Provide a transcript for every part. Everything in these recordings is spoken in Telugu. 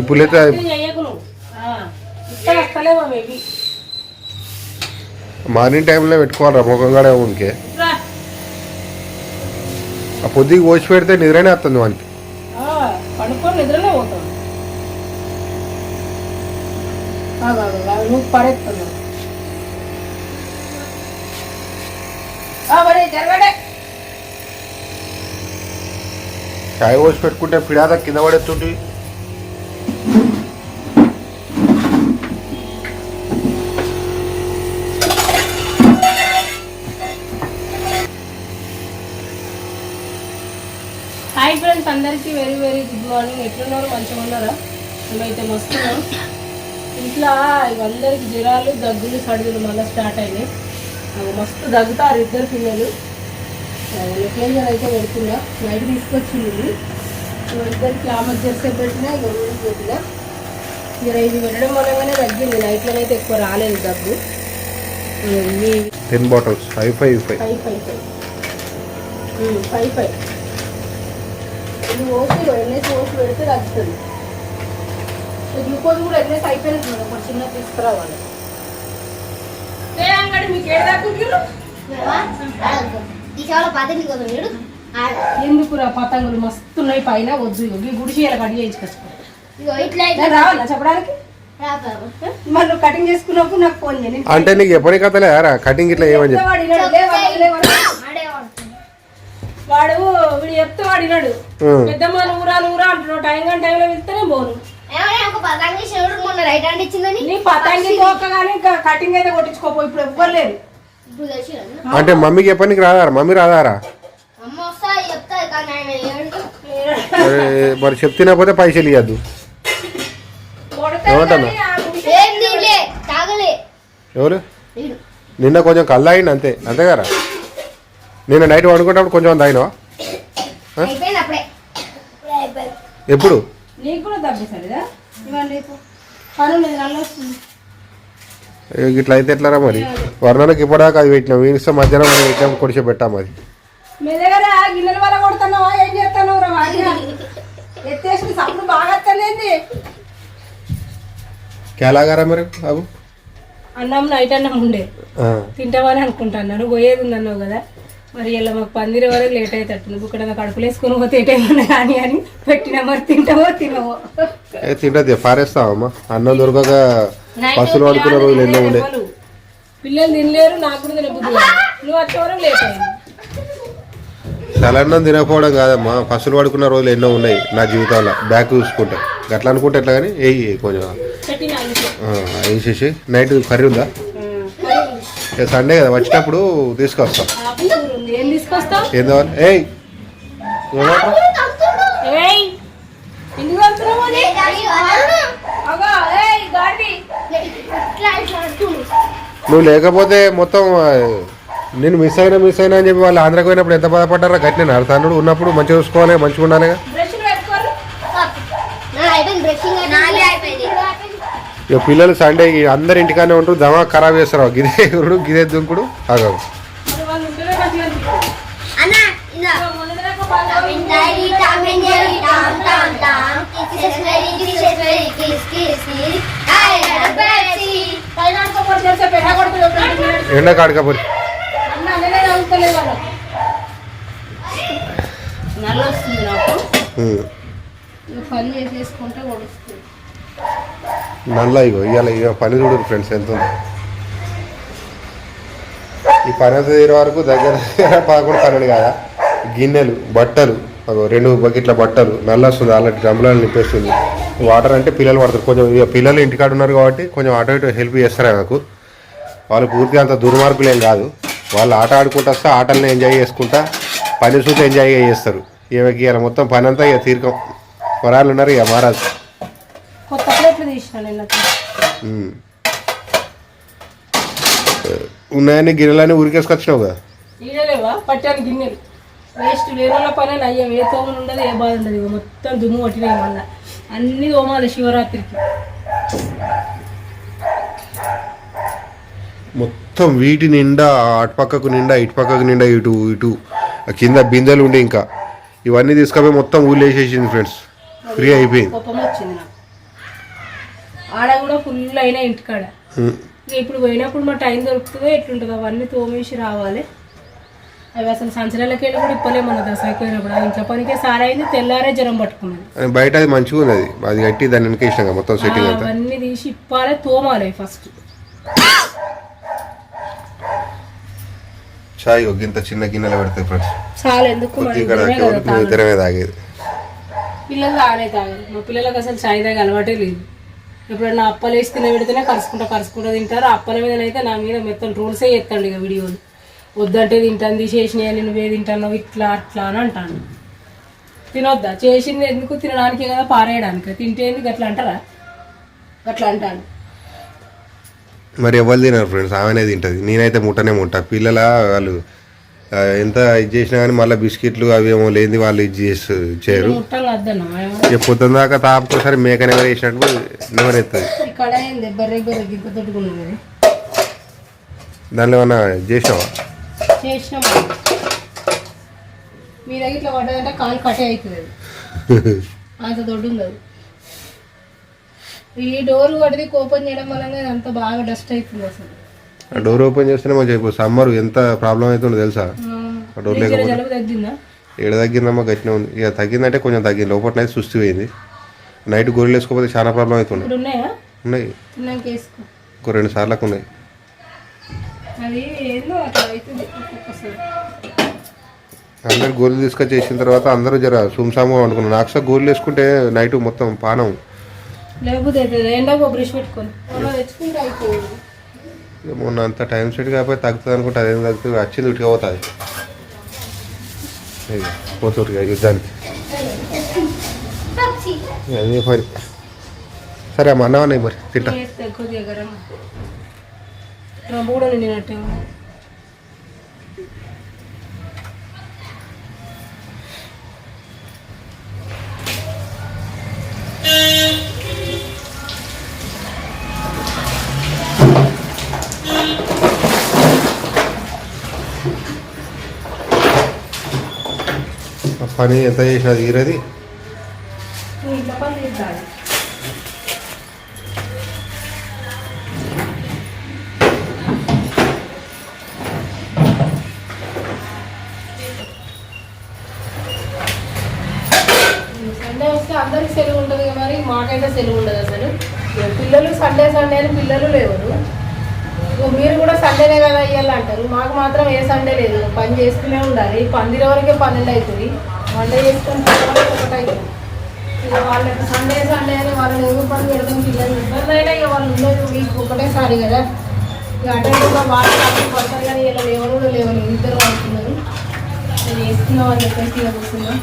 ఇప్పుడైతే మార్నింగ్ టైంలో పెట్టుకోవాలి ముఖం కూడా రా. ఆ పొద్దుకి పోసి పెడితే నిద్రనే వస్తుంది వానికి. చాయ్ పోసి పెట్టుకుంటే పిడాద కింద పడేస్తుంటే. హాయ్ ఫ్రెండ్స్ అందరికీ వెరీ వెరీ గుడ్ మార్నింగ్ ఎట్లున్నారు? మంచిగా ఉన్నారా? మేమైతే మస్తున్నాం. ఇంట్లో అందరికి జ్వరాలు దగ్గులు సడుగులు మళ్ళీ స్టార్ట్ అయినాయి. అవి మస్తు దగ్గుతారు ఇద్దరు పిల్లలు. నెక్లెజర్ అయితే పెడుతున్నా. నైట్ తీసుకొచ్చింది. ఇది. ఇద్దరికి ఆమె చేస్తే పెట్టినా ఇక రోజు పెట్టినా. ఇక ఇది పెట్టడం వల్లగానే తగ్గింది. నైట్లో అయితే ఎక్కువ రాలేదు దగ్గు ten bottles five five five five five five five ఇది ఓసి ఎన్ఎస్ ఓసి పెడితే తగ్గుతుంది. గ్లూకోజ్ కూడా ఎన్ఎస్ అయిపోయినట్టు మేడం ఒక చిన్న తీసుకురావాలి. మీకు ఏడు దాకుంటారు ఎందుకురా పతంగులు మస్తు ఉన్నాయి పైన? వద్దు ఈ గుడిసి ఇలా కట్ నేను రావాలా చెప్పడానికి? మరి నువ్వు కటింగ్ చేసుకున్నప్పుడు నాకు ఫోన్ చేయండి అంటే నీకు ఎప్పటి కథలే కటింగ్ ఇట్లా ఏమని చెప్పి. వాడు. వాడు చెప్తే వాడు వినడు. పెద్దమ్మ ఊరా ఊరా అంటున్నావు టైం కానీ టైంలో వెళ్తేనే పోను. ఒక పదంగా శివుడు మొన్న రైట్ హ్యాండ్ ఇచ్చిందని? నీ పతంగి తోకగానే కటింగ్ అయితే కొట్టించుకోపో ఇప్పుడు ఎవ్వరు అంటే మమ్మీకి చెప్పనికి రాదారా? మమ్మీ రాదారా? మరి మరి చెప్తినకపోతే పైసలు ఇవ్వద్దు ఎవరు. నిన్న కొంచెం కళ్ళు అయింది అంతే. అంతే కదా నిన్న నైట్ వండుకున్నప్పుడు కొంచెం అయిపోయింది ఎప్పుడు? ఇట్లా అయితే ఎట్లారా మరి? వర్ణానికి ఇప్పటిదాకా అది పెట్టినాం వీనిస్తే మధ్యాహ్నం మనం పెట్టాం కొడిచి పెట్టాం అది కేలాగారా మరి బాబు? అన్నం నైట్ అన్నం ఉండే. ఆ. తింటావని అనుకుంటాను పోయేది ఉంది అన్నావు కదా. మరి ఇలా మాకు పందిరి వరకు లేట్ అవుతుంది నువ్వు ఇక్కడ కడుపులు వేసుకొని పోతే ఏటేమన్నా కానీ అని పెట్టినా మరి తింటావో తినవో. ఏ తింటది పారేస్తావమ్మా. అన్నం దొరకక పసులు పడుకున్న రోజులు ఎన్నో ఉండే. పిల్లలు తినలేరు నాకు కూడా తినబుద్ధి. నువ్వు వచ్చే వరకు లేట్ అయింది సలన్నం తినకపోవడం కాదమ్మా. పసులు పడుకున్న రోజులు ఎన్నో ఉన్నాయి నా జీవితంలో. బ్యాక్ చూసుకుంటే. గట్లా అనుకుంటే ఎట్లా కానీ వేయి కొంచెం వేసేసి నైట్ కర్రీ ఉందా? ఏ, సండే కదా వచ్చినప్పుడు తీసుకొస్తా. ఏం కావాలి ఏయ్. నువ్వు లేకపోతే మొత్తం నేను మిస్ అయినా మిస్ అయినా అని చెప్పి వాళ్ళు ఆంధ్రాకి పోయినప్పుడు ఎంత బాధపడ్డారా గట్టిన తన్నుడు ఉన్నప్పుడు మంచిగా చూసుకోవాలి మంచిగా ఉండాలి బ్రష్లు పెట్టుకోరు. నా అయిపోయింది బ్రషింగ్ నాలుగు అయిపోయింది ఇక పిల్లలు సండే అందరి ఇంటికానే ఉంటారు దమా ఖరాబ్ చేస్తారు గిదే ఎగురుడు గిదే దుంకుడు ఆగవు. పైన. ఎండ కాడకపోతే అన్న అన్ననే తగ్గుతలేదు వాళ్ళకి. నల్ల వస్తుంది నాకు ఇక పని చేసేసుకుంటే నల్ల ఇగో ఇవాళ ఇక పని చూడరు ఫ్రెండ్స్ ఎంత ఉందో. ఈ పని అంతా తీరే వరకు దగ్గర దగ్గర పదకొండు పన్నెండు కాదా? గిన్నెలు బట్టలు రెండు బకెట్ల బట్టలు నల్ల వస్తుంది అలాంటి డ్రమ్లను నింపేస్తుంది. వాటర్ అంటే పిల్లలు పడతారు. కొంచెం ఇక పిల్లలు ఇంటికాడ ఉన్నారు కాబట్టి కొంచెం అటు ఇటు హెల్ప్ చేస్తారు నాకు. వాళ్ళు పూర్తిగా అంత దుర్మార్గులు ఏం కాదు. వాళ్ళు ఆట ఆడుకుంటూ వస్తే ఆటలను ఎంజాయ్ చేసుకుంటా పని చూసి ఎంజాయ్ చేస్తారు. ఇక మొత్తం పని అంతా ఇక తీర్కం. వరాలు ఉన్నారు ఇక మహారాజు. కొత్త తీసిన నిన్న ఉమ్. ఉన్నాయని గిన్నెలని ఊరికేసుకొచ్చినావు కదా ఈడలేవా? పట్టాను గిన్నెలు. వేస్ట్ పని అయ్యాం ఏ తోమలు ఉండదు ఏ బాధ ఉండదు. మొత్తం దుమ్ము మళ్ళా. అన్ని తోమాలి శివరాత్రికి. మొత్తం వీటి నిండా అటు పక్కకు నిండా ఇటు పక్కకు నిండా ఇటు ఇటు. కింద బిందెలు ఉండి ఇంకా. ఇవన్నీ తీసుకపోయి మొత్తం ఊళ్ళో వేసేసింది ఫ్రెండ్స్ ఫ్రీ అయిపోయింది. ఆడ కూడా ఫుల్ అయినా ఇంటికాడ. ఇప్పుడు పోయినప్పుడు మా టైం దొరుకుతుందో ఎట్లుంటుందో అవన్నీ తోమేసి రావాలి. అవి అసలు సంచరాలకి వెళ్ళి కూడా ఇప్పలేము మన దసరాకి పోయినప్పుడు. ఆ ఇంట్లో పనికే సారైంది తెల్లారే జ్వరం పట్టుకున్నది. బయట అది మంచిగా ఉంది అది కట్టి దాన్ని వెనక మొత్తం సెట్టింగ్ అంతా. అవన్నీ తీసి ఇప్పాలి తోమాలి ఫస్ట్ చాయ్ చిన్న గిన్నెలో పెడతాయి ఫ్రెండ్స్ చాలా ఎందుకు తాగేది. పిల్లలు తాగనే తాగరు మా పిల్లలకు అసలు చాయ్ తాగే అలవాటే లేదు. ఎప్పుడన్నా అప్పలు వేసి తిన పెడితేనే కరుచుకుంటా కరుచుకుంటా తింటారు. అప్పల మీద అయితే నా మీద మెత్తం రూల్సే చేస్తాడు ఇక వీడియోలు. వద్దంటే తింటాను తీసేసినాయి నేను వే తింటాను ఇట్లా అట్లా అని అంటాను తినొద్దా? చేసింది ఎందుకు? తినడానికే కదా పారేయడానికి. తింటే ఎందుకు? అట్లా అంటారా? అట్లా అంటాను మరి ఎవరు తినరు ఫ్రెండ్స్ ఆమెనే తింటుంది. నేనైతే ముట్టనే ముట్టా. పిల్లల వాళ్ళు ఎంత ఇది చేసినా కానీ మళ్ళీ బిస్కెట్లు అవి ఏమో లేని వాళ్ళు ఇది చేసి చేయరు. ఇక పొద్దున్న దాకా తాపుకోసారి మేకని ఎవరు వేసినట్టు నెవరెత్తుంది దానిలో ఏమన్నా చేసినావా? చేసినాం మీ దగ్గర ఇట్లా పడ్డదంటే కాలు కటే అవుతుంది అది. అంత దొడ్డు ఈ డోర్ పడితే ఓపెన్ చేయడం వల్ల అంత బాగా డస్ట్ అవుతుంది అసలు. డోర్ ఓపెన్ చేస్తేనే మంచిగా అయిపోతుంది. సమ్మర్ ఎంత ప్రాబ్లం అవుతుందో తెలుసా? డోర్ లేకపోతే ఏడ తగ్గిందమ్మా గట్టిన ఉంది. ఇక తగ్గిందంటే కొంచెం తగ్గింది. లోపల అయితే సుస్థి పోయింది. నైట్ గొర్రెలు వేసుకోకపోతే చాలా ప్రాబ్లం ఇప్పుడు ఉన్నాయా? ఇంకో రెండు సార్లకు ఉన్నాయి. అవుతుంది. అందరు గోర్లు తీసుకొచ్చి వేసిన తర్వాత అందరూ జర సుమ్సాము అనుకున్నారు నాకు సార్ గోర్లు వేసుకుంటే నైట్ మొత్తం పానం. లేకపోతే అవుతుంది ఎండకు బ్రష్ తెచ్చుకుంటే అయిపోయింది. ఇక మొన్న అంత టైం సెట్ కాకపోతే తగ్గుతుంది అనుకుంటే అదేం తగ్గుతుంది వచ్చింది ఉట్టిగా పోతుంది ఇక పోతుంది ఇక యుద్ధానికి పక్షి ఇక అదే పని సరే అమ్మ అన్నవన్నాయి మరి తింటా చేస్తే కొద్దిగా గరం నా బూడ నిండినట్టే ఉంది ఆ పని ఎంత చేసినా తీరది. సండే వస్తే అందరికి సెలవు ఉంటుంది కదా మరి? మాకైతే సెలవు ఉండదు అసలు. ఇక పిల్లలు సండే సండే అని పిల్లలు లేవరు ఇక మీరు కూడా సండేనే కదా ఇవ్వాలంటారు మాకు మాత్రం ఏ సండే లేదు. పని చేస్తూనే ఉండాలి. పందిరి వరకే పన్నెండు అవుతుంది వంట చేసుకొని ఇక వాళ్ళకి సండే సండే అని వాళ్ళని ఎవరు పని పెడతాం పిల్లలు ఇబ్బంది అయినా ఇక వాళ్ళు ఉండేది వీక్ ఒకటేసారి కదా. ఇక అటెండ్గా వాళ్ళు అప్పుడు పడతారు కానీ ఇలా లేవరు కూడా లేవరు ఇద్దరు పడుతున్నారు. నేను వేస్తున్నాం అని చెప్పేసి ఇక కూర్చున్నాం.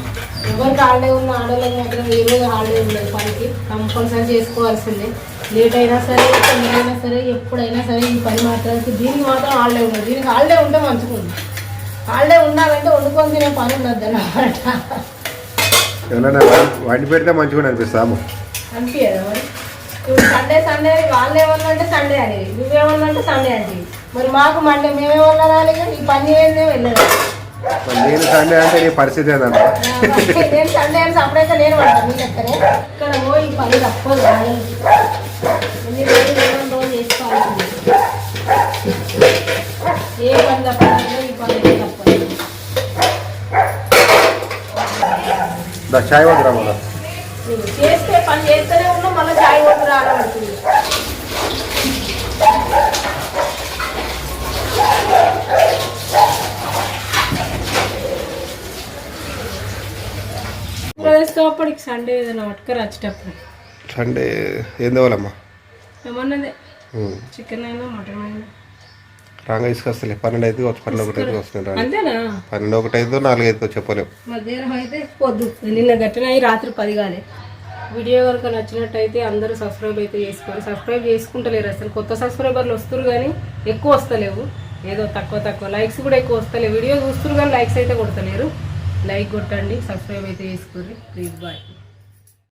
ఎవరికి హాలిడే ఉన్న ఆడవాళ్ళకి మాత్రం ఏ రోజు హాలిడే ఉండదు పనికి. కంపల్సరీ చేసుకోవాల్సిందే. లేట్ అయినా సరే తొందర అయినా సరే ఎప్పుడైనా సరే ఈ పని మాత్రం దీనికి మాత్రం హాలిడే ఉండదు. దీనికి హాలిడే ఉంటే మంచిగా ఉంది హాలిడే ఉండాలంటే వండుకొని తినే పని ఉండద్దు అన్నమాట ఎవరైనా వాటి పెడితే మంచిగా అనిపిస్తా అమ్మ. అనిపించదా మరి? ఇప్పుడు సండే సండే అని వాళ్ళు ఏమన్నా అంటే సండే అనేది నువ్వేమన్నా అంటే సండే అంటే. మరి మాకు మండే మేమేమన్నా రాలేదు ఈ పని ఏందే వెళ్ళదు. నేను సండే అంటే నీ పరిస్థితి ఏంటంటే నేను సండే అని సపరేట్గా నేను పడతాను మీ లెక్కనే ఇక్కడ ఈ పని తప్పదు రాలేదు. ఎన్ని రోజులు ఏమన్నా రోజు చేసుకోవాల్సింది? ఏ పని తప్పదు ఈ పని అయితే తప్పదు దా చాయ్ వద్దురా నువ్వు చేస్తే పని చేస్తూనే ఉన్నావు మళ్ళీ చాయ్ సండే ఏదైనా పట్టుకొని వచ్చేటప్పుడు. సండే ఏం తేవాలమ్మా? ఏమన్నదే. చికెన్ అయినా మటన్ అయినా. రాంగా తీసుకొస్తలే. పన్నెండు అయితే వచ్చి పన్నెండు ఒకటి అయితే అంతేనా? పన్నెండు ఒకటి అయితే నాలుగు అయితే చెప్పలేము మధ్యాహ్నం అయితే పొద్దు. నిన్న గట్టిన రాత్రి పది కాలే. వీడియో కనుక నచ్చినట్టయితే అందరూ సబ్స్క్రైబ్ అయితే చేసుకోవాలి సబ్స్క్రైబ్ చేసుకుంటలేరు అసలు. కొత్త సబ్స్క్రైబర్లు వస్తారు కానీ ఎక్కువ వస్తలేవు. ఏదో తక్కువ తక్కువ లైక్స్ కూడా ఎక్కువ వస్తలేవు. వీడియో చూస్తారు కానీ లైక్స్ అయితే కొడతలేరు. లైక్ కొట్టండి సబ్స్క్రైబ్ అయితే చేసుకోండి. Please bye.